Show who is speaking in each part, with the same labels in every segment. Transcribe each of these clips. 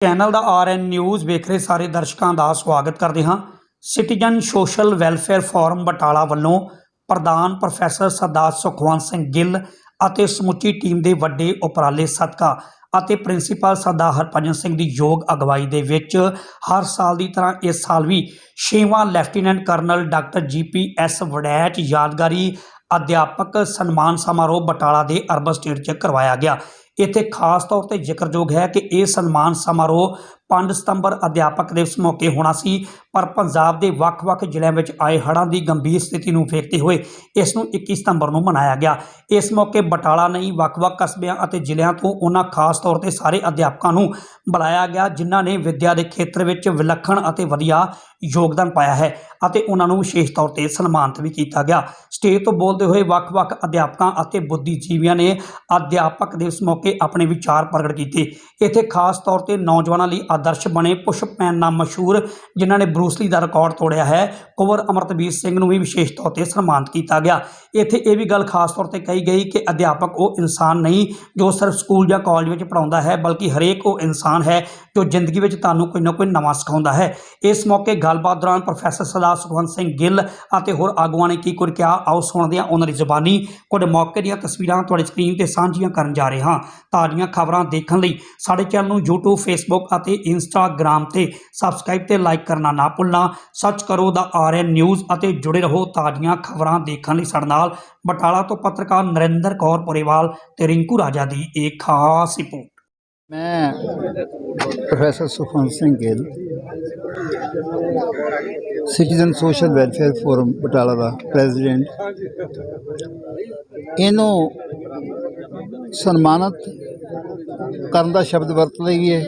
Speaker 1: Channel ਦਾ RN news ਵੇਖ ਰਹੇ ਸਾਰੇ ਦਰਸ਼ਕਾਂ ਦਾ ਸਵਾਗਤ ਕਰਦੇ ਹਾਂ। Citizen social welfare forum Batala ਵੱਲੋਂ ਪ੍ਰਧਾਨ ਪ੍ਰੋਫੈਸਰ ਸਰਦਾਰ ਸੁਖਵੰਤ ਸਿੰਘ ਗਿੱਲ ਅਤੇ ਸਮੁੱਚੀ ਟੀਮ ਦੇ ਵੱਡੇ ਉਪਰਾਲੇ ਸਦਕਾ ਅਤੇ ਪ੍ਰਿੰਸੀਪਲ ਸਰਦਾਰ ਹਰਭਜਨ ਸਿੰਘ ਦੀ ਯੋਗ ਅਗਵਾਈ ਦੇ ਵਿੱਚ ਹਰ ਸਾਲ ਦੀ ਤਰ੍ਹਾਂ ਇਸ ਸਾਲ ਵੀ ਛੇਵਾਂ lieutenant colonel doctor GPS Waraich ਯਾਦਗਾਰੀ ਅਧਿਆਪਕ ਸਨਮਾਨ ਸਮਾਰੋਹ ਬਟਾਲਾ ਦੇ ਅਰਬਨ ਸਟੇਟ 'ਚ ਕਰਵਾਇਆ ਗਿਆ। ਇੱਥੇ ਖਾਸ ਤੌਰ ਤੇ ਜ਼ਿਕਰਯੋਗ ਹੈ ਕਿ ਇਹ ਸਨਮਾਨ ਸਮਾਰੋਹ 5 ਸਤੰਬਰ ਅਧਿਆਪਕ ਦਿਵਸ ਮੌਕੇ ਹੋਣਾ ਸੀ, ਪਰ ਪੰਜਾਬ ਦੇ ਵੱਖ-ਵੱਖ ਜ਼ਿਲ੍ਹਿਆਂ ਵਿੱਚ ਆਏ ਹੜ੍ਹਾਂ ਦੀ ਗੰਭੀਰ ਸਥਿਤੀ ਨੂੰ ਵੇਖਦੇ ਹੋਏ ਇਸ ਨੂੰ 21 ਸਤੰਬਰ ਨੂੰ ਮਨਾਇਆ ਗਿਆ। ਇਸ ਮੌਕੇ ਬਟਾਲਾ ਨਹੀਂ, ਵੱਖ-ਵੱਖ ਕਸਬਿਆਂ ਅਤੇ ਜ਼ਿਲ੍ਹਿਆਂ ਤੋਂ ਉਹਨਾਂ ਖਾਸ ਤੌਰ ਤੇ ਸਾਰੇ ਅਧਿਆਪਕਾਂ ਨੂੰ ਬੁਲਾਇਆ ਗਿਆ, ਜਿਨ੍ਹਾਂ ਨੇ ਵਿੱਦਿਆ ਦੇ ਖੇਤਰ ਵਿੱਚ ਵਿਲੱਖਣ ਅਤੇ ਵਧੀਆ ਯੋਗਦਾਨ ਪਾਇਆ ਹੈ ਅਤੇ ਉਹਨਾਂ ਨੂੰ ਵਿਸ਼ੇਸ਼ ਤੌਰ ਤੇ ਸਨਮਾਨਿਤ ਵੀ ਕੀਤਾ ਗਿਆ। ਸਟੇਜ ਤੋਂ ਬੋਲਦੇ ਹੋਏ ਵੱਖ-ਵੱਖ ਅਧਿਆਪਕਾਂ ਅਤੇ ਬੁੱਧੀਜੀਵੀਆਂ ਨੇ ਅਧਿਆਪਕ ਦਿਵਸ ਮੌਕੇ ਆਪਣੇ ਵਿਚਾਰ ਪ੍ਰਗਟ ਕੀਤੇ। ਇੱਥੇ ਖਾਸ ਤੌਰ ਤੇ ਨੌਜਵਾਨਾਂ ਲਈ ਆਦਰਸ਼ ਬਣੇ ਪੁਸ਼ਪੈਨ ਨਾਮ ਮਸ਼ਹੂਰ, ਜਿਨ੍ਹਾਂ ਨੇ ਬਰੂਸਲੀ ਦਾ ਰਿਕਾਰਡ ਤੋੜਿਆ ਹੈ, ਕੁਵਰ ਅਮਰਤਵੀਰ ਸਿੰਘ ਨੂੰ ਵੀ ਵਿਸ਼ੇਸ਼ ਤੌਰ ਤੇ ਸਨਮਾਨਿਤ ਕੀਤਾ ਗਿਆ। ਇੱਥੇ ਇਹ ਵੀ ਗੱਲ ਖਾਸ ਤੌਰ ਤੇ ਕਹੀ ਗਈ ਕਿ ਅਧਿਆਪਕ ਉਹ ਇਨਸਾਨ ਨਹੀਂ, ਜੋ ਸਿਰਫ ਸਕੂਲ ਜਾਂ ਕਾਲਜ ਵਿੱਚ ਪੜਾਉਂਦਾ ਹੈ, ਬਲਕਿ ਹਰੇਕ ਉਹ ਇਨਸਾਨ ਹੈ, ਜੋ ਜ਼ਿੰਦਗੀ ਵਿੱਚ ਤੁਹਾਨੂੰ ਕੋਈ ਨਾ ਕੋਈ ਨਵਾਂ ਸਿਖਾਉਂਦਾ ਹੈ। ਇਸ ਮੌਕੇ ਗੱਲਬਾਤ ਦੌਰਾਨ ਪ੍ਰੋਫੈਸਰ ਸਰਦਾਰ ਸੁਖਵੰਤ ਸਿੰਘ ਗਿੱਲ ਅਤੇ ਹੋਰ ਆਗੂਆਂ ਨੇ ਕੀ ਕੁਝ ਕਿਹਾ, ਆਓ ਸੁਣਦੇ ਹਾਂ ਉਹਨਾਂ ਦੀ ਜ਼ੁਬਾਨੀ। ਕੁਝ ਮੌਕੇ ਦੀਆਂ ਤਸਵੀਰਾਂ ਤੁਹਾਡੀ ਸਕਰੀਨ ਤੇ ਸਾਂਝੀਆਂ ਕਰਨ ਜਾ ਰਹੇ ਹਾਂ। ਤਾਜ਼ੀਆਂ ਖਬਰਾਂ ਦੇਖਣ ਲਈ ਸਾਡੇ ਚੈਨਲ ਨੂੰ YouTube, Facebook ਅਤੇ Instagram ਤੇ ਸਬਸਕ੍ਰਾਈਬ ਤੇ ਲਾਈਕ ਕਰਨਾ ਨਾ ਭੁੱਲਣਾ। ਸਰਚ ਕਰੋ ਦਾ ਆਰਐਨ ਨਿਊਜ਼ ਅਤੇ ਜੁੜੇ ਰਹੋ ਤਾਜ਼ੀਆਂ ਖਬਰਾਂ ਦੇਖਣ ਲਈ ਸਾਡੇ ਨਾਲ। ਬਟਾਲਾ ਤੋਂ ਪੱਤਰਕਾਰ ਨਰਿੰਦਰ ਕੌਰ ਪੁਰੇਵਾਲ ਤੇ ਰਿੰਕੂ ਰਾਜਾ ਦੀ ਇੱਕ ਖਾਸ ਰਿਪੋਰਟ।
Speaker 2: ਮੈਂ professor Sukhwant Singh Gill citizen social welfare forum Batala ਦਾ ਪ੍ਰੈਜ਼ੀਡੈਂਟ। ਇਹਨੂੰ ਸਨਮਾਨਿਤ ਕਰਨ ਦਾ ਸ਼ਬਦ ਵਰਤ ਲਈਏ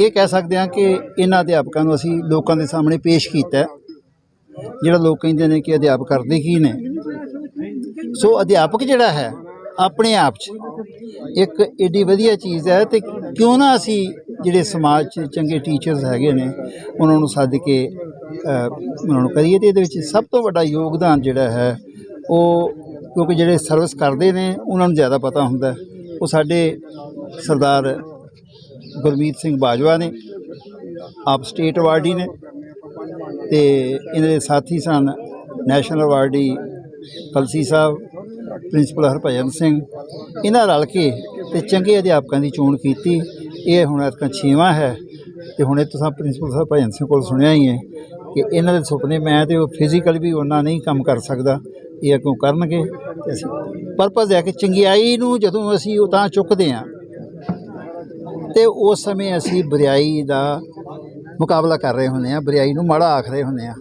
Speaker 2: ਇਹ ਕਹਿ ਸਕਦੇ ਹਾਂ ਕਿ ਇਹਨਾਂ ਅਧਿਆਪਕਾਂ ਨੂੰ ਅਸੀਂ ਲੋਕਾਂ ਦੇ ਸਾਹਮਣੇ ਪੇਸ਼ ਕੀਤਾ ਜਿਹੜਾ ਲੋਕ ਕਹਿੰਦੇ ਨੇ ਕਿ ਅਧਿਆਪਕ ਕਰਦੇ ਕੀ ਨੇ। ਸੋ ਅਧਿਆਪਕ ਜਿਹੜਾ ਹੈ, ਆਪਣੇ ਆਪ 'ਚ ਇੱਕ ਏਡੀ ਵਧੀਆ ਚੀਜ਼ ਹੈ ਤੇ ਕਿਉਂ ਨਾ ਅਸੀਂ ਜਿਹੜੇ ਸਮਾਜ 'ਚ ਚੰਗੇ ਟੀਚਰਸ ਹੈਗੇ ਨੇ, ਉਹਨਾਂ ਨੂੰ ਸੱਦ ਕੇ ਉਹਨਾਂ ਨੂੰ ਕਰੀਏ ਤੇ ਇਹਦੇ ਵਿੱਚ ਸਭ ਤੋਂ ਵੱਡਾ ਯੋਗਦਾਨ ਜਿਹੜਾ ਹੈ, ਉਹ ਕਿਉਂਕਿ ਜਿਹੜੇ ਸਰਵਿਸ ਕਰਦੇ ਨੇ, ਉਹਨਾਂ ਨੂੰ ਜ਼ਿਆਦਾ ਪਤਾ ਹੁੰਦਾ ਉਹ ਸਾਡੇ ਸਰਦਾਰ ਗੁਰਮੀਤ ਸਿੰਘ ਬਾਜਵਾ ਨੇ, ਆਪ ਸਟੇਟ ਅਵਾਰਡੀ ਨੇ ਤੇ ਇਹਨਾਂ ਦੇ ਸਾਥੀ ਸਨ ਨੈਸ਼ਨਲ ਅਵਾਰਡੀ ਕਲਸੀ ਸਾਹਿਬ ਪ੍ਰਿੰਸੀਪਲ ਹਰਭਜਨ ਸਿੰਘ। ਇਹਨਾਂ ਰਲ ਕੇ ਤੇ ਚੰਗੇ ਅਧਿਆਪਕਾਂ ਦੀ ਚੋਣ ਕੀਤੀ। ਇਹ ਹੁਣ ਅਰਕਾਂ ਛੇਵਾਂ ਹੈ ਤੇ ਹੁਣੇ ਤੁਸੀਂ ਪ੍ਰਿੰਸੀਪਲ ਸਾਹਿਬ ਭਜਨ ਸਿੰਘ ਕੋਲ ਸੁਣਿਆ ਹੀ ਹੈ ਕਿ ਇਹਨਾਂ ਦੇ ਸੁਪਨੇ ਮੈਂ ਤੇ ਉਹ ਫਿਜ਼ੀਕਲ ਵੀ ਉਹਨਾਂ ਨਹੀਂ ਕੰਮ ਕਰ ਸਕਦਾ। ਇਹ ਅੱਗੋਂ ਕਰਨਗੇ ਤੇ ਅਸੀਂ ਪਰਪਸ ਹੈ ਕਿ ਚੰਗਿਆਈ ਨੂੰ ਜਦੋਂ ਅਸੀਂ ਉਹ ਤਾਂ ਚੁੱਕਦੇ ਹਾਂ ਤੇ ਉਸ ਸਮੇਂ ਅਸੀਂ ਬਰਿਆਈ ਦਾ ਮੁਕਾਬਲਾ ਕਰ ਰਹੇ ਹੁੰਦੇ ਆ ਬਰਿਆਈ ਨੂੰ ਮਾੜਾ ਆਖ ਰਹੇ ਹੁੰਦੇ ਆ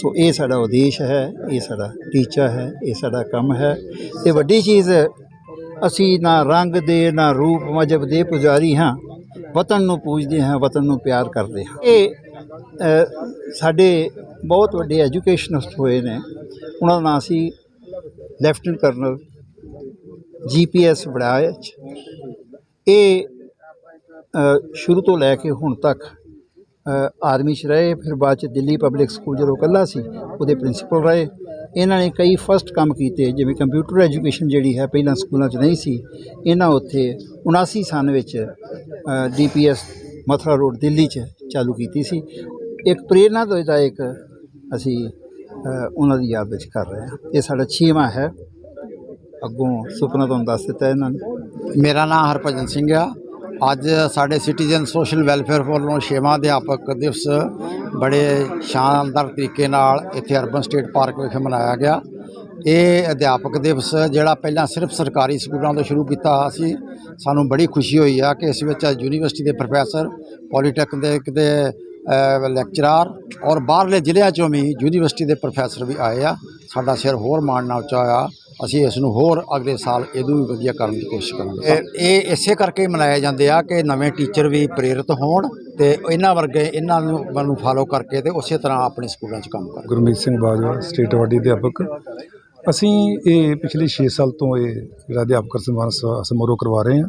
Speaker 2: ਸੋ ਇਹ ਸਾਡਾ ਉਦੇਸ਼ ਹੈ, ਇਹ ਸਾਡਾ ਟੀਚਾ ਹੈ, ਇਹ ਸਾਡਾ ਕੰਮ ਹੈ। ਤੇ ਵੱਡੀ ਚੀਜ਼, ਅਸੀਂ ਨਾ ਰੰਗ ਦੇ, ਨਾ ਰੂਪ ਮਜਬ ਦੇ ਪੁਜਾਰੀ ਹਾਂ। ਵਤਨ ਨੂੰ ਪੂਜਦੇ ਹਾਂ, ਵਤਨ ਨੂੰ ਪਿਆਰ ਕਰਦੇ ਹਾਂ। ਇਹ ਸਾਡੇ ਬਹੁਤ ਵੱਡੇ ਐਜੂਕੇਸ਼ਨਿਸਟ ਹੋਏ ਨੇ। ਉਹਨਾਂ ਦਾ ਨਾਂ ਸੀ ਲੈਫਟੀਨੈਂਟ ਕਰਨਲ ਜੀਪੀਐਸ ਵੜਾਇਚ ਇਹ ਸ਼ੁਰੂ ਤੋਂ ਲੈ ਕੇ ਹੁਣ ਤੱਕ ਆਰਮੀ 'ਚ ਰਹੇ, ਫਿਰ ਬਾਅਦ 'ਚ ਦਿੱਲੀ ਪਬਲਿਕ ਸਕੂਲ ਜਦੋਂ ਇਕੱਲਾ ਸੀ, ਉਹਦੇ ਪ੍ਰਿੰਸੀਪਲ ਰਹੇ। ਇਹਨਾਂ ਨੇ ਕਈ ਫਸਟ ਕੰਮ ਕੀਤੇ, ਜਿਵੇਂ ਕੰਪਿਊਟਰ ਐਜੂਕੇਸ਼ਨ ਜਿਹੜੀ ਹੈ ਪਹਿਲਾਂ ਸਕੂਲਾਂ 'ਚ ਨਹੀਂ ਸੀ, ਇਹਨਾਂ ਉੱਥੇ 79 ਸਨ ਵਿੱਚ ਡੀਪੀਐਸ ਮਥੁਰਾ ਰੋਡ ਦਿੱਲੀ 'ਚ ਚਾਲੂ ਕੀਤੀ ਸੀ। ਇੱਕ ਪ੍ਰੇਰਨਾ ਦਾ ਇੱਕ ਅਸੀਂ ਉਹਨਾਂ ਦੀ ਯਾਦ ਵਿੱਚ ਕਰ ਰਹੇ ਹਾਂ। ਇਹ ਸਾਡਾ ਛੇਵਾਂ ਹੈ। ਅੱਗੋਂ ਸੁਪਨਾ ਤੁਹਾਨੂੰ ਦੱਸ ਦਿੱਤਾ ਇਹਨਾਂ ਨੇ।
Speaker 3: ਮੇਰਾ ਨਾਮ ਹਰਭਜਨ ਸਿੰਘ ਆ। ਅੱਜ ਸਾਡੇ ਸਿਟੀਜ਼ਨ ਸੋਸ਼ਲ ਵੈਲਫੇਅਰ ਵੱਲੋਂ ਛੇਵਾਂ ਅਧਿਆਪਕ ਦਿਵਸ ਬੜੇ ਸ਼ਾਨਦਾਰ ਤਰੀਕੇ ਨਾਲ ਇੱਥੇ ਅਰਬਨ ਸਟੇਟ ਪਾਰਕ ਵਿਖੇ ਮਨਾਇਆ ਗਿਆ। ਇਹ ਅਧਿਆਪਕ ਦਿਵਸ ਜਿਹੜਾ ਪਹਿਲਾਂ ਸਿਰਫ ਸਰਕਾਰੀ ਸਕੂਲਾਂ ਤੋਂ ਸ਼ੁਰੂ ਕੀਤਾ ਸੀ ਸਾਨੂੰ ਬੜੀ ਖੁਸ਼ੀ ਹੋਈ ਆ ਕਿ ਇਸ ਵਿੱਚ ਯੂਨੀਵਰਸਿਟੀ ਦੇ ਪ੍ਰੋਫੈਸਰ ਪੋਲੀਟੈਕ ਦੇ ਅ, ਲੈਕਚਰਾਰ ਔਰ ਬਾਹਰਲੇ ਜ਼ਿਲ੍ਹਿਆਂ ਚੋਂ ਵੀ ਯੂਨੀਵਰਸਿਟੀ ਦੇ ਪ੍ਰੋਫੈਸਰ ਵੀ ਆਏ ਆ। ਸਾਡਾ ਸਿਰ ਹੋਰ ਮਾਣ ਨਾਲ ਉੱਚਾ ਹੋਇਆ ਅਸੀਂ ਇਸ ਨੂੰ ਹੋਰ ਅਗਲੇ ਸਾਲ ਇਹਨੂੰ ਵੀ ਵਧੀਆ ਕਰਨ ਦੀ ਕੋਸ਼ਿਸ਼ ਕਰਾਂਗੇ। ਇਹ- ਇਸੇ ਕਰਕੇ ਮਨਾਏ ਜਾਂਦੇ ਆ ਕਿ ਨਵੇਂ ਟੀਚਰ ਵੀ ਪ੍ਰੇਰਿਤ ਹੋਣ ਤੇ ਇਹਨਾਂ ਵਰਗੇ ਇਹਨਾਂ ਨੂੰ ਨੂੰ ਫਾਲੋ ਕਰਕੇ ਤੇ ਉਸੇ ਤਰ੍ਹਾਂ ਆਪਣੇ ਸਕੂਲਾਂ 'ਚ ਕੰਮ ਕਰਨ।
Speaker 4: ਗੁਰਮੀਤ ਸਿੰਘ ਬਾਜਵਾ, ਸਟੇਟ ਅਵਾਰਡੀ ਅਧਿਆਪਕ। ਅਸੀਂ ਇਹ ਪਿਛਲੇ 6 ਸਾਲ ਤੋਂ ਇਹ ਜਿਹੜਾ ਅਧਿਆਪਕ ਸਨਮਾਨ ਸਮਾਰੋਹ ਕਰਵਾ ਰਹੇ ਹਾਂ,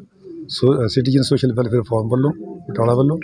Speaker 4: so citizen social welfare forum ਵੱਲੋਂ, ਬਟਾਲਾ ਵੱਲੋਂ।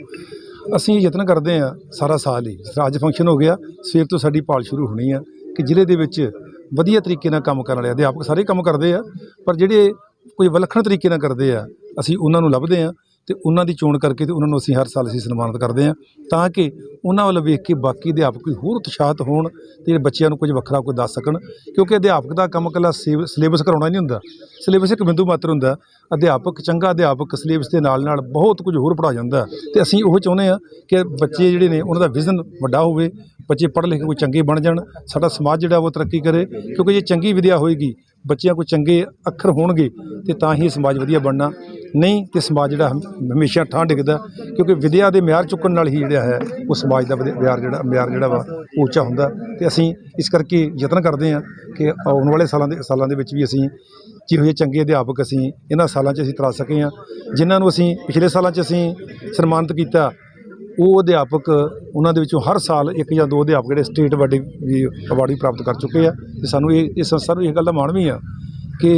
Speaker 4: ਅਸੀਂ ਯਤਨ ਕਰਦੇ ਹਾਂ ਸਾਰਾ ਸਾਲ ਹੀ, ਜਿਸ ਤਰ੍ਹਾਂ ਅੱਜ ਫੰਕਸ਼ਨ ਹੋ ਗਿਆ, ਸਵੇਰ ਤੋਂ ਸਾਡੀ ਭਾਲ ਸ਼ੁਰੂ ਹੋਣੀ ਆ ਕਿ ਜ਼ਿਲ੍ਹੇ ਦੇ ਵਿੱਚ ਵਧੀਆ ਤਰੀਕੇ ਨਾਲ ਕੰਮ ਕਰਨ ਵਾਲੇ ਅਧਿਆਪਕ ਸਾਰੇ ਕੰਮ ਕਰਦੇ ਆ, ਪਰ ਜਿਹੜੇ ਕੋਈ ਵਿਲੱਖਣ ਤਰੀਕੇ ਨਾਲ ਕਰਦੇ ਆ, ਅਸੀਂ ਉਹਨਾਂ ਨੂੰ ਲੱਭਦੇ ਆ। ਤੇ ਉਹਨਾਂ ਦੀ ਚੋਣ ਕਰਕੇ ਤੇ ਉਹਨਾਂ ਨੂੰ ਅਸੀਂ ਹਰ ਸਾਲ ਅਸੀਂ ਸਨਮਾਨਿਤ ਕਰਦੇ ਹਾਂ ਤਾਂ ਕਿ ਉਹਨਾਂ ਵੱਲ ਵੇਖ ਕੇ ਬਾਕੀ ਅਧਿਆਪਕ ਵੀ ਹੋਰ ਉਤਸ਼ਾਹਿਤ ਹੋਣ ਤੇ ਬੱਚਿਆਂ ਨੂੰ ਕੁਝ ਵੱਖਰਾ ਕੋਈ ਦੱਸ ਸਕਣ, ਕਿਉਂਕਿ ਅਧਿਆਪਕ ਦਾ ਕੰਮ ਇਕੱਲਾ ਸਿਲੇਬਸ ਕਰਾਉਣਾ ਨਹੀਂ ਹੁੰਦਾ। ਸਿਲੇਬਸ ਇੱਕ ਬਿੰਦੂ ਮਾਤਰ ਹੁੰਦਾ। ਅਧਿਆਪਕ, ਚੰਗਾ ਅਧਿਆਪਕ ਸਿਲੇਬਸ ਦੇ ਨਾਲ ਨਾਲ ਬਹੁਤ ਕੁਝ ਹੋਰ ਪੜ੍ਹਾ ਜਾਂਦਾ। ਤੇ ਅਸੀਂ ਉਹ ਚਾਹੁੰਦੇ ਆ ਕਿ ਬੱਚੇ ਜਿਹੜੇ ਨੇ ਉਹਨਾਂ ਦਾ ਵਿਜ਼ਨ ਵੱਡਾ ਹੋਵੇ, ਬੱਚੇ ਪੜ੍ਹ ਲਿਖ ਕੇ ਕੋਈ ਚੰਗੇ ਬਣ ਜਾਣ। ਸਾਡਾ ਸਮਾਜ ਜਿਹੜਾ ਉਹ ਤਰੱਕੀ ਕਰੇ, ਕਿਉਂਕਿ ਜੇ ਚੰਗੀ ਵਿਦਿਆ ਹੋਏਗੀ ਬੱਚਿਆਂ ਕੋਈ ਚੰਗੇ ਅੱਖਰ ਹੋਣਗੇ ਤੇ ਤਾਂ ਹੀ ਸਮਾਜ ਵਧੀਆ ਬਣਨਾ। ਨਹੀਂ ਤੇ ਸਮਾਜ ਜਿਹੜਾ ਹਮੇਸ਼ਾ ਠਾਂ ਡਿੱਗਦਾ ਕਿਉਂਕਿ ਵਿਦਿਆ ਦੇ ਮਿਆਰ ਚੁੱਕਣ ਨਾਲ ਹੀ ਜਿਹੜਾ ਹੈ, ਉਹ ਸਮਾਜ ਦਾ ਵਧਿਆ- ਮਿਆਰ ਜਿਹੜਾ ਮਿਆਰ ਜਿਹੜਾ ਵਾ, ਉਹ ਉੱਚਾ ਹੁੰਦਾ ਤੇ ਅਸੀਂ ਇਸ ਕਰਕੇ ਯਤਨ ਕਰਦੇ ਹਾਂ ਕਿ ਆਉਣ ਵਾਲੇ ਸਾਲਾਂ ਦੇ ਸਾਲਾਂ ਦੇ ਵਿੱਚ ਵੀ ਅਸੀਂ ਜਿਹੋ ਜਿਹੇ ਚੰਗੇ ਅਧਿਆਪਕ ਅਸੀਂ ਇਹਨਾਂ ਸਾਲਾਂ 'ਚ ਅਸੀਂ ਤਰਾ ਸਕੇ ਹਾਂ ਜਿਨ੍ਹਾਂ ਨੂੰ ਅਸੀਂ ਪਿਛਲੇ ਸਾਲਾਂ 'ਚ ਅਸੀਂ ਸਨਮਾਨਿਤ ਕੀਤਾ ਉਹ ਅਧਿਆਪਕ ਉਹਨਾਂ ਦੇ ਵਿੱਚੋਂ ਹਰ ਸਾਲ ਇੱਕ ਜਾਂ ਦੋ ਅਧਿਆਪਕ ਜਿਹੜੇ ਸਟੇਟ ਵੱਡੀ ਵੀ ਅਵਾਰਡ ਵੀ ਪ੍ਰਾਪਤ ਕਰ ਚੁੱਕੇ ਆ ਤੇ ਸਾਨੂੰ ਇਹ ਇਸ ਸੰਸਥਾ ਨੂੰ ਇਹ ਗੱਲ ਦਾ ਮਾਣ ਵੀ ਆ ਕਿ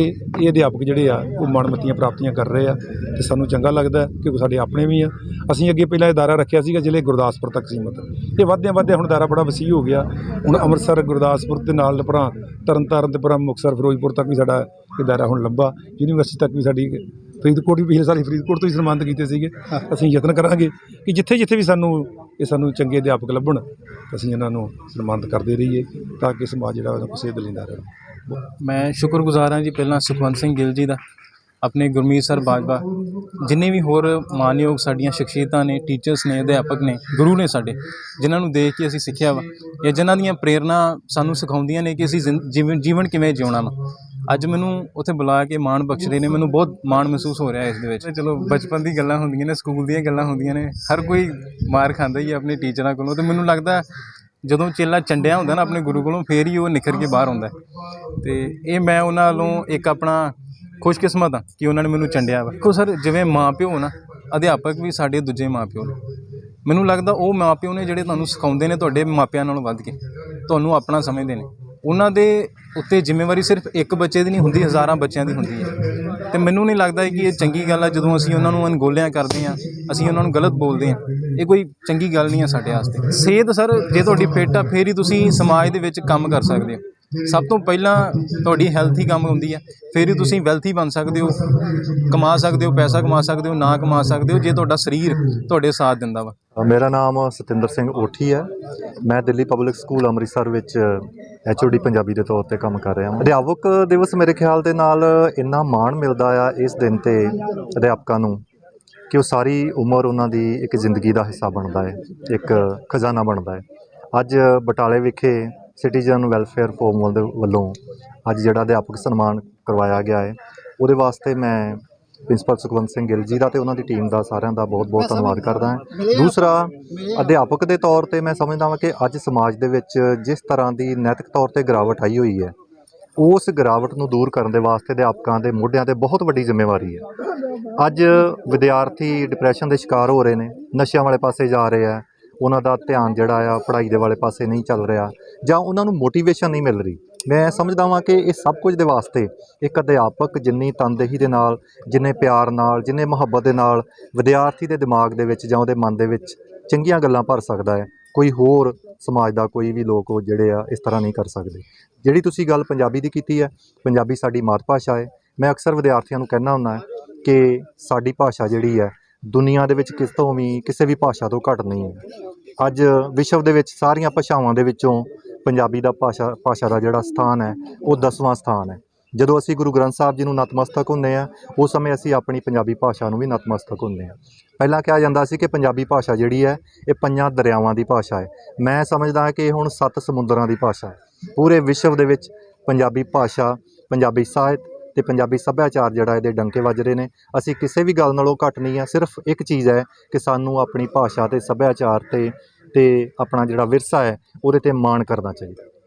Speaker 4: ਇਹ ਅਧਿਆਪਕ ਜਿਹੜੇ ਆ ਉਹ ਮਨਮਤੀਆਂ ਪ੍ਰਾਪਤੀਆਂ ਕਰ ਰਹੇ ਆ ਤੇ ਸਾਨੂੰ ਚੰਗਾ ਲੱਗਦਾ ਕਿ ਸਾਡੇ ਆਪਣੇ ਵੀ ਆ। ਅਸੀਂ ਅੱਗੇ ਪਹਿਲਾਂ ਇਹ ਦਾਇਰਾ ਰੱਖਿਆ ਸੀਗਾ ਜ਼ਿਲ੍ਹੇ ਗੁਰਦਾਸਪੁਰ ਤੱਕ ਸੀਮਤ। ਇਹ ਵੱਧਦਿਆਂ ਵੱਧਦਿਆਂ ਹੁਣ ਦਾਇਰਾ ਬੜਾ ਵਸੀਹ ਹੋ ਗਿਆ। ਹੁਣ ਅੰਮ੍ਰਿਤਸਰ, ਗੁਰਦਾਸਪੁਰ ਦੇ ਨਾਲ ਭਰਾ ਤਰਨਤਾਰਨ ਤੇ ਭਰਾ ਮੁਕਤਸਰ, ਫਿਰੋਜ਼ਪੁਰ ਤੱਕ ਵੀ ਸਾਡਾ ਇਹ ਦਾਇਰਾ ਹੁਣ ਲੰਬਾ ਯੂਨੀਵਰਸਿਟੀ ਤੱਕ ਵੀ ਸਾਡੀ ਫਰੀਦਕੋਟ ਵੀ ਪਿਛਲੇ ਸਾਲ ਫਰੀਦਕੋਟ ਤੋਂ ਹੀ ਸਨਮਾਨਿਤ ਕੀਤੇ ਸੀਗੇ। ਅਸੀਂ ਯਤਨ ਕਰਾਂਗੇ ਕਿ ਜਿੱਥੇ ਜਿੱਥੇ ਵੀ ਸਾਨੂੰ ਇਹ ਸਾਨੂੰ ਚੰਗੇ ਅਧਿਆਪਕ ਲੱਭਣ, ਅਸੀਂ ਇਹਨਾਂ ਨੂੰ ਸਨਮਾਨਿਤ ਕਰਦੇ ਰਹੀਏ ਤਾਂ ਕਿ ਸਮਾਜ ਜਿਹੜਾ ਉਹਦਾ ਕੁਸੇਦ ਲੈਂਦਾ ਰਹੇ।
Speaker 5: ਮੈਂ ਸ਼ੁਕਰਗੁਜ਼ਾਰ ਹਾਂ ਜੀ ਪਹਿਲਾਂ ਸੁਖਵੰਤ ਸਿੰਘ ਗਿੱਲ ਜੀ ਦਾ। ਆਪਣੇ ਗੁਰਮੀਤ ਸਰ ਬਾਜਵਾ, ਜਿੰਨੇ ਵੀ ਹੋਰ ਮਾਨਯੋਗ ਸਾਡੀਆਂ ਸ਼ਖਸੀਅਤਾਂ ਨੇ ਟੀਚਰਸ ਨੇ, ਅਧਿਆਪਕ ਨੇ, ਗੁਰੂ ਨੇ ਸਾਡੇ, ਜਿਨ੍ਹਾਂ ਨੂੰ ਦੇਖ ਕੇ ਅਸੀਂ ਸਿੱਖਿਆ ਵਾ, ਜਾਂ ਜਿਨ੍ਹਾਂ ਦੀਆਂ ਪ੍ਰੇਰਨਾ ਸਾਨੂੰ ਸਿਖਾਉਂਦੀਆਂ ਨੇ ਕਿ ਅਸੀਂ ਜ਼ਿੰ- ਜੀਵਨ ਜੀਵਨ ਕਿਵੇਂ ਜਿਉਣਾ ਵਾ ਅੱਜ ਮੈਨੂੰ ਉੱਥੇ ਬੁਲਾ ਕੇ ਮਾਣ ਬਖਸ਼ਦੇ ਨੇ, ਮੈਨੂੰ ਬਹੁਤ ਮਾਣ ਮਹਿਸੂਸ ਹੋ ਰਿਹਾ ਇਸ ਦੇ ਵਿੱਚ ਚਲੋ, ਬਚਪਨ ਦੀ ਗੱਲਾਂ ਹੁੰਦੀਆਂ ਨੇ, ਸਕੂਲ ਦੀਆਂ ਗੱਲਾਂ ਹੁੰਦੀਆਂ ਨੇ, ਹਰ ਕੋਈ ਮਾਰ ਖਾਂਦਾ ਹੀ ਹੈ ਆਪਣੇ ਟੀਚਰਾਂ ਕੋਲੋਂ, ਤੇ ਮੈਨੂੰ ਲੱਗਦਾ ਜਦੋਂ ਚੇਲਾ ਚੰਡਿਆ ਹੁੰਦਾ ਨਾ ਆਪਣੇ ਗੁਰੂ ਕੋਲੋਂ, ਫੇਰ ਹੀ ਉਹ ਨਿਖਰ ਕੇ ਬਾਹਰ ਆਉਂਦਾ ਹੈ। ਤੇ ਇਹ ਮੈਂ ਉਹਨਾਂ ਵੱਲੋਂ ਇੱਕ ਆਪਣਾ ਖੁਸ਼ਕਿਸਮਤ ਆ ਕਿ ਉਹਨਾਂ ਨੇ ਮੈਨੂੰ ਚੰਡਿਆ ਵਾ। ਦੇਖੋ ਸਰ, ਜਿਵੇਂ ਮਾਂ ਪਿਓ ਨਾ, ਅਧਿਆਪਕ ਵੀ ਸਾਡੇ ਦੂਜੇ ਮਾਂ ਪਿਓ ਨੇ। ਮੈਨੂੰ ਲੱਗਦਾ ਉਹ ਮਾਂ ਪਿਓ ਨੇ ਜਿਹੜੇ ਤੁਹਾਨੂੰ ਸਿਖਾਉਂਦੇ ਨੇ ਤੁਹਾਡੇ ਮਾਪਿਆਂ ਨਾਲੋਂ ਵੱਧ ਕੇ, ਤੁਹਾਨੂੰ ਆਪਣਾ ਸਮਝਦੇ ਨੇ। ਉਹਨਾਂ ਦੇ ਉੱਤੇ ਜ਼ਿੰਮੇਵਾਰੀ ਸਿਰਫ ਇੱਕ ਬੱਚੇ ਦੀ ਨਹੀਂ ਹੁੰਦੀ, ਹਜ਼ਾਰਾਂ ਬੱਚਿਆਂ ਦੀ ਹੁੰਦੀ ਹੈ। ਤੇ ਮੈਨੂੰ ਨਹੀਂ ਲੱਗਦਾ ਕਿ ਇਹ ਚੰਗੀ ਗੱਲ ਆ, ਜਦੋਂ ਅਸੀਂ ਉਹਨਾਂ ਨੂੰ ਅਣਗੋਲਿਆਂ ਕਰਦੇ ਹਾਂ, ਅਸੀਂ ਉਹਨਾਂ ਨੂੰ ਗਲਤ ਬੋਲਦੇ ਹਾਂ। ਇਹ ਕੋਈ ਚੰਗੀ ਗੱਲ ਨਹੀਂ ਆ ਸਾਡੇ ਵਾਸਤੇ। ਸਿਹਤ ਸਰ, ਜੇ ਤੁਹਾਡੀ ਫਿੱਟ ਆ, ਫੇਰ ਹੀ ਤੁਸੀਂ ਸਮਾਜ ਦੇ ਵਿੱਚ ਕੰਮ ਕਰ ਸਕਦੇ ਹੋ। ਸਭ ਤੋਂ ਪਹਿਲਾਂ ਤੁਹਾਡੀ ਹੈਲਥ ਹੀ ਕੰਮ ਹੁੰਦੀ ਹੈ ਫਿਰ ਹੀ ਤੁਸੀਂ ਵੈਲਥੀ ਬਣ ਸਕਦੇ ਹੋ, ਕਮਾ ਸਕਦੇ ਹੋ, ਪੈਸਾ ਕਮਾ ਸਕਦੇ ਹੋ, ਨਾ ਕਮਾ ਸਕਦੇ ਹੋ, ਜੇ ਤੁਹਾਡਾ ਸਰੀਰ ਤੁਹਾਡੇ ਸਾਥ ਦਿੰਦਾ ਵਾ।
Speaker 6: ਮੇਰਾ ਨਾਮ ਸਤਿੰਦਰ ਸਿੰਘ ਓਠੀ ਹੈ। ਮੈਂ ਦਿੱਲੀ ਪਬਲਿਕ ਸਕੂਲ ਅੰਮ੍ਰਿਤਸਰ ਵਿੱਚ ਐਚਓਡੀ ਪੰਜਾਬੀ ਦੇ ਤੌਰ ਤੇ ਕੰਮ ਕਰ ਰਿਹਾ ਹਾਂ। ਅਧਿਆਪਕ ਦਿਵਸ ਮੇਰੇ ਖਿਆਲ ਦੇ ਨਾਲ ਇੰਨਾ ਮਾਣ ਮਿਲਦਾ ਆ ਇਸ ਦਿਨ ਤੇ ਅਧਿਆਪਕਾਂ ਨੂੰ ਕਿ ਉਹ ਸਾਰੀ ਉਮਰ ਉਹਨਾਂ ਦੀ ਇੱਕ ਜ਼ਿੰਦਗੀ ਦਾ ਹਿੱਸਾ ਬਣਦਾ ਹੈ, ਇੱਕ ਖਜ਼ਾਨਾ ਬਣਦਾ ਹੈ। ਅੱਜ ਬਟਾਲੇ ਵਿਖੇ ਸਿਟੀਜ਼ਨ ਵੈਲਫੇਅਰ ਫੋਰਮ ਦੇ ਵੱਲੋਂ ਅੱਜ ਜਿਹੜਾ ਅਧਿਆਪਕ ਸਨਮਾਨ ਕਰਵਾਇਆ ਗਿਆ ਹੈ ਉਹਦੇ ਵਾਸਤੇ ਮੈਂ ਪ੍ਰਿੰਸੀਪਲ ਸੁਖਵੰਤ ਸਿੰਘ ਗਿੱਲ ਜੀ ਦਾ ਤੇ ਉਹਨਾਂ ਦੀ ਟੀਮ ਦਾ ਸਾਰਿਆਂ ਦਾ ਬਹੁਤ-ਬਹੁਤ ਧੰਨਵਾਦ ਕਰਦਾ ਹਾਂ। ਦੂਸਰਾ ਅਧਿਆਪਕ ਦੇ ਤੌਰ ਤੇ ਮੈਂ ਸਮਝਦਾ ਹਾਂ ਕਿ ਅੱਜ ਸਮਾਜ ਦੇ ਵਿੱਚ ਜਿਸ ਤਰ੍ਹਾਂ ਦੀ ਨੈਤਿਕ ਤੌਰ ਤੇ ਗਿਰਾਵਟ ਆਈ ਹੋਈ ਹੈ ਉਸ ਗਿਰਾਵਟ ਨੂੰ ਦੂਰ ਕਰਨ ਦੇ ਵਾਸਤੇ ਅਧਿਆਪਕਾਂ ਦੇ ਮੋਢਿਆਂ ਤੇ ਬਹੁਤ ਵੱਡੀ ਜ਼ਿੰਮੇਵਾਰੀ ਹੈ। ਅੱਜ ਵਿਦਿਆਰਥੀ ਡਿਪਰੈਸ਼ਨ ਦੇ ਸ਼ਿਕਾਰ ਹੋ ਰਹੇ ਨੇ ਨਸ਼ਿਆਂ ਵਾਲੇ ਪਾਸੇ ਜਾ ਰਹੇ ਆ ਉਹਨਾਂ ਦਾ ਧਿਆਨ ਜਿਹੜਾ ਆ ਪੜ੍ਹਾਈ ਦੇ ਵਾਲੇ ਪਾਸੇ ਨਹੀਂ ਚੱਲ ਰਿਹਾ ਜਾਂ ਉਹਨਾਂ ਨੂੰ ਮੋਟੀਵੇਸ਼ਨ ਨਹੀਂ ਮਿਲ ਰਹੀ। ਮੈਂ ਸਮਝਦਾ ਹਾਂ ਕਿ ਇਹ ਸਭ ਕੁਝ ਦੇ ਵਾਸਤੇ ਇੱਕ ਅਧਿਆਪਕ ਜਿੰਨੀ ਤਨਦੇਹੀ ਦੇ ਨਾਲ, ਜਿੰਨੇ ਪਿਆਰ ਨਾਲ, ਜਿੰਨੇ ਮੁਹੱਬਤ ਦੇ ਨਾਲ ਵਿਦਿਆਰਥੀ ਦੇ ਦਿਮਾਗ ਦੇ ਵਿੱਚ ਜਾਂ ਉਹਦੇ ਮਨ ਦੇ ਵਿੱਚ ਚੰਗੀਆਂ ਗੱਲਾਂ ਭਰ ਸਕਦਾ ਹੈ। ਕੋਈ ਹੋਰ ਸਮਾਜ ਦਾ ਕੋਈ ਵੀ ਲੋਕ ਉਹ ਜਿਹੜੇ ਆ ਇਸ ਤਰ੍ਹਾਂ ਨਹੀਂ ਕਰ ਸਕਦੇ। ਜਿਹੜੀ ਤੁਸੀਂ ਗੱਲ ਪੰਜਾਬੀ ਦੀ ਕੀਤੀ ਹੈ, ਪੰਜਾਬੀ ਸਾਡੀ ਮਾਤ ਭਾਸ਼ਾ ਹੈ। ਮੈਂ ਅਕਸਰ ਵਿਦਿਆਰਥੀਆਂ ਨੂੰ ਕਹਿਣਾ ਹੁੰਦਾ ਕਿ ਸਾਡੀ ਭਾਸ਼ਾ ਜਿਹੜੀ ਹੈ ਦੁਨੀਆ ਦੇ ਵਿੱਚ ਕਿਸ ਤੋਂ ਵੀ, ਕਿਸੇ ਵੀ ਭਾਸ਼ਾ ਤੋਂ ਘੱਟ ਨਹੀਂ ਹੈ। ਅੱਜ ਵਿਸ਼ਵ ਦੇ ਵਿੱਚ ਸਾਰੀਆਂ ਭਾਸ਼ਾਵਾਂ ਦੇ ਵਿੱਚੋਂ ਪੰਜਾਬੀ ਦਾ ਭਾਸ਼ਾ ਭਾਸ਼ਾ ਦਾ ਜਿਹੜਾ ਸਥਾਨ ਹੈ, ਉਹ 10ਵਾਂ ਸਥਾਨ ਹੈ। ਜਦੋਂ ਅਸੀਂ ਗੁਰੂ ਗ੍ਰੰਥ ਸਾਹਿਬ ਜੀ ਨੂੰ ਨਤਮਸਤਕ ਹੁੰਦੇ ਆ ਉਸ ਸਮੇਂ ਅਸੀਂ ਆਪਣੀ ਪੰਜਾਬੀ ਭਾਸ਼ਾ ਨੂੰ ਵੀ ਨਤਮਸਤਕ ਹੁੰਦੇ ਆ ਪਹਿਲਾਂ ਕਿਹਾ ਜਾਂਦਾ ਸੀ ਕਿ ਪੰਜਾਬੀ ਭਾਸ਼ਾ ਜਿਹੜੀ ਹੈ, ਇਹ ਪੰਜਾਂ ਦਰਿਆਵਾਂ ਦੀ ਭਾਸ਼ਾ ਹੈ। ਮੈਂ ਸਮਝਦਾ ਕਿ ਇਹ ਹੁਣ ਸੱਤ ਸਮੁੰਦਰਾਂ ਦੀ ਭਾਸ਼ਾ ਹੈ। ਪੂਰੇ ਵਿਸ਼ਵ ਦੇ ਵਿੱਚ ਪੰਜਾਬੀ ਭਾਸ਼ਾ, ਪੰਜਾਬੀ ਸਾਹਿਤ ਤੇ ਪੰਜਾਬੀ ਸੱਭਿਆਚਾਰ ਜਿਹੜਾ ਇਹਦੇ ਡੰਕੇ ਵੱਜ ਰਹੇ ਨੇ। ਅਸੀਂ ਕਿਸੇ ਵੀ ਗੱਲ ਨਾਲੋਂ ਘੱਟ ਨਹੀਂ ਆ, ਸਿਰਫ ਇੱਕ ਚੀਜ਼ ਹੈ ਕਿ ਸਾਨੂੰ ਆਪਣੀ ਭਾਸ਼ਾ ਤੇ ਸੱਭਿਆਚਾਰ ਤੇ ਤੇ ਆਪਣਾ ਜਿਹੜਾ ਵਿਰਸਾ ਹੈ, ਉਹਦੇ ਤੇ ਮਾਣ ਕਰਨਾ ਚਾਹੀਦਾ।